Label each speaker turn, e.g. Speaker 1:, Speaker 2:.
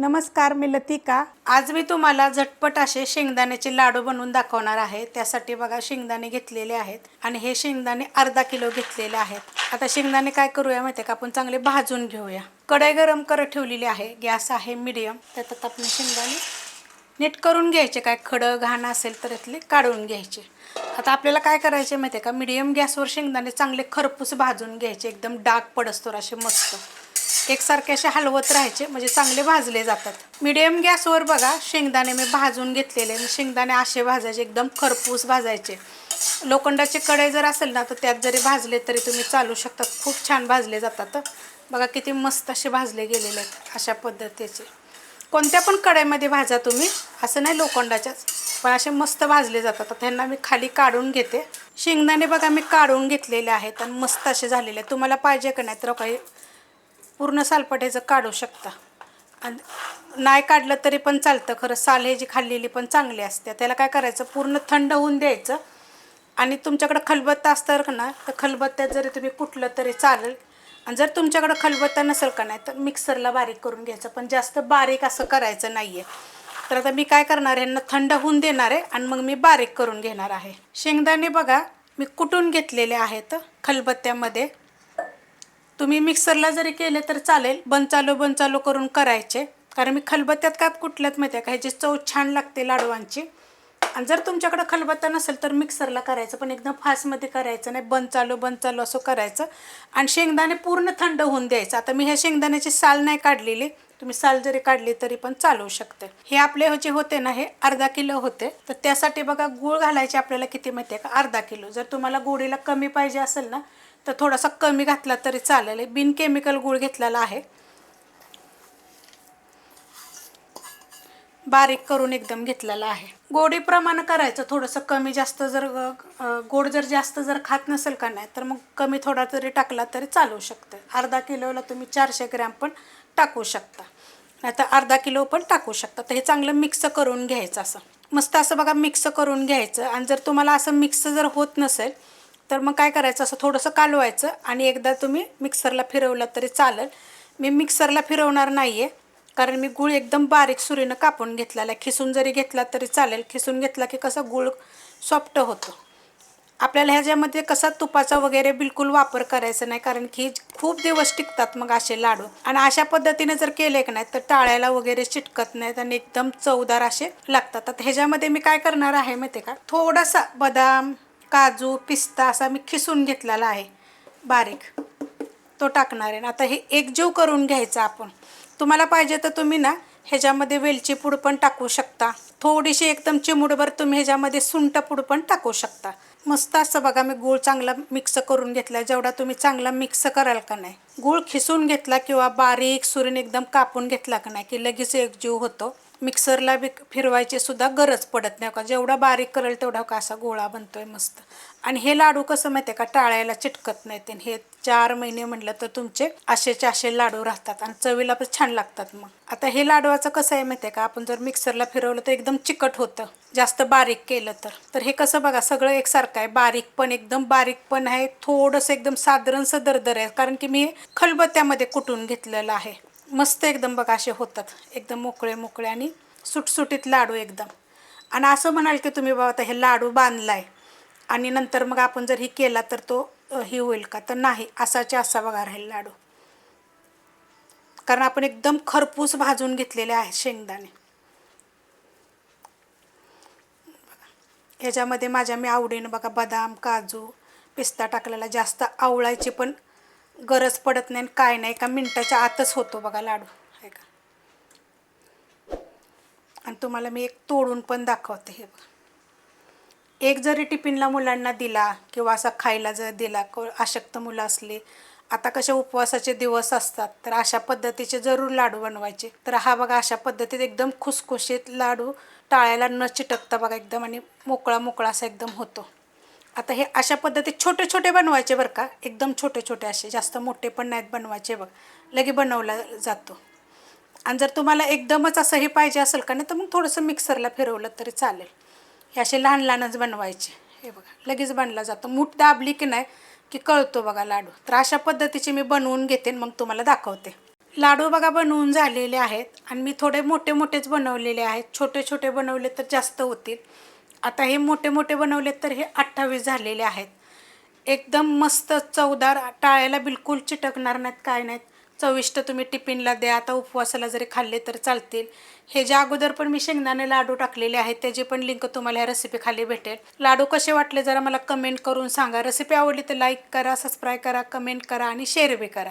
Speaker 1: नमस्कार मी लतिका. आज मी तुम्हाला झटपट असे शेंगदाण्याचे लाडू बनवून दाखवणार आहे. त्यासाठी बघा शेंगदाणे घेतलेले आहेत आणि हे शेंगदाणे अर्धा किलो घेतलेले आहेत. आता शेंगदाणे काय करूया माहिती आहे का? आपण चांगले भाजून घेऊया. कढई गरम करत ठेवलेली आहे. गॅस आहे मिडियम. त्यात आपण शेंगदाणे नीट करून घ्यायचे. काय खडं घाण असेल तर यातले काढून घ्यायचे. आता आपल्याला काय करायचे माहिती आहे का? मिडियम गॅसवर शेंगदाणे चांगले खरपूस भाजून घ्यायचे. एकदम डाग पडस्तोर असे मस्त. एकसारखे असे हलवत राहायचे म्हणजे चांगले भाजले जातात. मिडियम गॅसवर बघा शेंगदाणे मी भाजून घेतलेले मी शेंगदाणे असे भाजायचे एकदम खरपूस भाजायचे. लोखंडाचे कढई जर असेल ना तर त्यात जरी भाजले तरी तुम्ही चालू शकतात खूप छान भाजले जातात. बघा किती मस्त असे भाजले गेलेले आहेत अशा पद्धतीचे. कोणत्या पण कढईमध्ये भाजा तुम्ही असं नाही लोखंडाच्याच पण असे मस्त भाजले जातात. त्यांना मी खाली काढून घेते. शेंगदाणे बघा मी काढून घेतलेले आहेत आणि मस्त असे झालेले आहेत. तुम्हाला पाहिजे का नाही तर काही पूर्ण सालपट्याचं काढू शकता. आणि नाही काढलं तरी पण चालतं. खरं साल हे जी खाल्लेली पण चांगली असते. त्याला काय करायचं? पूर्ण थंड होऊन द्यायचं. आणि तुमच्याकडं खलबत्ता असतं का ना तर खलबत्त्यात जरी तुम्ही कुठलं तरी चालेल. आणि जर तुमच्याकडं खलबत्ता नसेल का नाही तर मिक्सरला बारीक करून घ्यायचं. पण जास्त बारीक असं करायचं नाही आहे तर आता मी काय करणार आहे? यांना थंड होऊन देणार आहे. आणि मग मी बारीक करून घेणार आहे. शेंगदाणे बघा मी कुटून घेतलेले आहेत खलबत्त्यामध्ये. तुम्ही मिक्सरला जरी केले तर चालेल. बंद चालू बंद चालू करून करायचे. कारण मी खलबत्त्यात काय कुठल्यात माहिती आहे का? ह्याची चव छान लागते लाडवांची. आणि जर तुमच्याकडं खलबत्ता नसेल तर मिक्सरला करायचं पण एकदम फास्टमध्ये करायचं नाही. बंद चालू बंद चालू असं करायचं. आणि शेंगदाणे पूर्ण थंड होऊन द्यायचं. आता मी ह्या शेंगदाण्याची साल नाही काढलेली. तुम्ही साल जरी काढली तरी पण चालवू शकते. हे आपले जे होते ना हे अर्धा किलो होते. तर त्यासाठी बघा गूळ घालायचे आपल्याला किती माहिती आहे का? अर्धा किलो. जर तुम्हाला गोडीला कमी पाहिजे असेल ना तर थोडासा कमी घातला तरी चालेल. बिन केमिकल गूळ घेतलेला आहे. बारीक करून एकदम घेतलेला आहे. गोडी प्रमाण करायचं. थोडंसं कमी जास्त जर गोड जर जास्त जर खात नसेल का नाही तर मग कमी थोडा तरी टाकला तरी चालू शकतं. अर्धा किलोला तुम्ही चारशे ग्रॅम पण टाकू शकता. नाही तर अर्धा किलो पण टाकू शकता. तर हे चांगलं मिक्स करून घ्यायचं असं. मस्त असं बघा मिक्स करून घ्यायचं. आणि जर तुम्हाला असं मिक्स जर होत नसेल तर मग काय करायचं? असं थोडंसं कालवायचं आणि एकदा तुम्ही मिक्सरला फिरवलं तरी चालेल. मी मिक्सरला फिरवणार नाही आहे कारण मी गूळ एकदम बारीक सुरीनं कापून घेतलेला आहे. खिसून जरी घेतला तरी चालेल. खिसून घेतला की कसं गूळ सॉफ्ट होतो. आपल्याला ह्याच्यामध्ये कसा तुपाचा वगैरे बिलकुल वापर करायचा नाही कारण की खूप दिवस टिकतात मग असे लाडू. आणि अशा पद्धतीने जर केले की नाही तर टाळ्याला वगैरे चिटकत नाहीत आणि एकदम चवदार असे लागतात. आता ह्याच्यामध्ये मी काय करणार आहे माहिती आहे का? थोडासा बदाम काजू पिस्ता असा मी खिसून घेतलेला आहे. बारीक. तो टाकणार आहे. आता हे एकजीव करून घ्यायचा आपण. तुम्हाला पाहिजे तर तुम्ही ना ह्याच्यामध्ये वेलची पूड पण टाकू शकता. थोडीशी एकदम चिमुडभर तुम्ही ह्याच्यामध्ये सुंट पूड पण टाकू शकता. मस्त असं बघा मी गूळ चांगला मिक्स करून घेतला. जेवढा तुम्ही चांगला मिक्स कराल का नाही. गूळ खिसून घेतला किंवा बारीक सुरीन एकदम कापून घेतला का नाही की लगेच एकजीव होतो. मिक्सरला बी फिरवायची सुद्धा गरज पडत नाही. का जेवढा बारीक करेल तेवढा का असा गोळा बनतोय मस्त. आणि हे लाडू कसं माहिती आहे का? टाळायला चिटकत नाहीत. हे चार महिने म्हटलं तर तुमचे असेचे असे लाडू राहतात आणि चवीला पण छान लागतात मग. आता हे लाडवाचं कसं आहे माहिती आहे का? आपण जर मिक्सरला फिरवलं तर एकदम चिकट होतं. जास्त बारीक केलं तर. तर हे कसं बघा सगळं एकसारखं आहे. बारीक पण एकदम बारीक पण आहे. थोडंसं एकदम साधारणसं दरदर आहे. कारण की मी हे खलबत्त्यामध्ये कुटून घेतलेलं आहे. मस्त एकदम बघा असे होतात. एकदम मोकळे मोकळे आणि सुटसुटीत लाडू एकदम. आणि असं म्हणाल की तुम्ही बाबा आता हे लाडू बांधलाय. आणि नंतर मग आपण जर ही केला तर तो ही हे होईल का? तर नाही. असाचे असा बघा राहील लाडू. कारण आपण एकदम खरपूस भाजून घेतलेले आहेत शेंगदाणे. ह्याच्यामध्ये माझ्या मी आवडीनं बघा बदाम काजू पिस्ता टाकलेला जास्त आवळायची पण गरज पडत नाही आणि काय नाही एका मिनटाच्या आतच होतो बघा लाडू. आहे का? आणि तुम्हाला मी एक तोडून पण दाखवते हे बघा. एक जरी टिफिनला मुलांना दिला किंवा असा खायला जर दिला क अशक्त मुलं असली आता कसे उपवासाचे दिवस असतात तर अशा पद्धतीचे जरूर लाडू बनवायचे. तर हा बघा अशा पद्धतीत एकदम खुसखुशीत लाडू टाळ्याला न चिटकता बघा एकदम आणि मोकळा मोकळा असा एकदम होतो. आता हे अशा पद्धतीत छोटे छोटे बनवायचे बरं का? एकदम छोटे छोटे असे जास्त मोठे पण नाहीत बनवायचे बघ. लगे बनवला जातो. आणि जर तुम्हाला एकदमच असं हे पाहिजे असेल का नाही तर मग थोडंसं मिक्सरला फिरवलं तरी चालेल. हे असे लहान लहानच बनवायचे. हे बघा लगेच बनला जातो. मूठ दाबली की नाही की कळतो बघा लाडू. तर अशा पद्धतीचे मी बनवून घेते मग तुम्हाला दाखवते. लाडू बघा बनवून झालेले आहेत आणि मी थोडे मोठे मोठेच बनवलेले आहेत. छोटे छोटे बनवले तर जास्त होतील. आता हे मोठे मोठे बनवले तर हे अठ्ठावीस झालेले आहेत. एकदम मस्त चवदार टाळ्याला बिलकुल चिटकणार नाहीत काय नाहीत. चविष्ट तुम्ही टिफिनला द्या आता उपवासाला जरी खाल्ले तर चालतील. हे ज्या अगोदर पण मी शेंगदाणे लाडू टाकलेले आहेत त्याची पण लिंक तुम्हाला ह्या रेसिपी खाली भेटेल. लाडू कसे वाटले जरा मला कमेंट करून सांगा. रेसिपी आवडली तर लाईक करा सबस्क्राईब करा कमेंट करा आणि शेअर बी करा.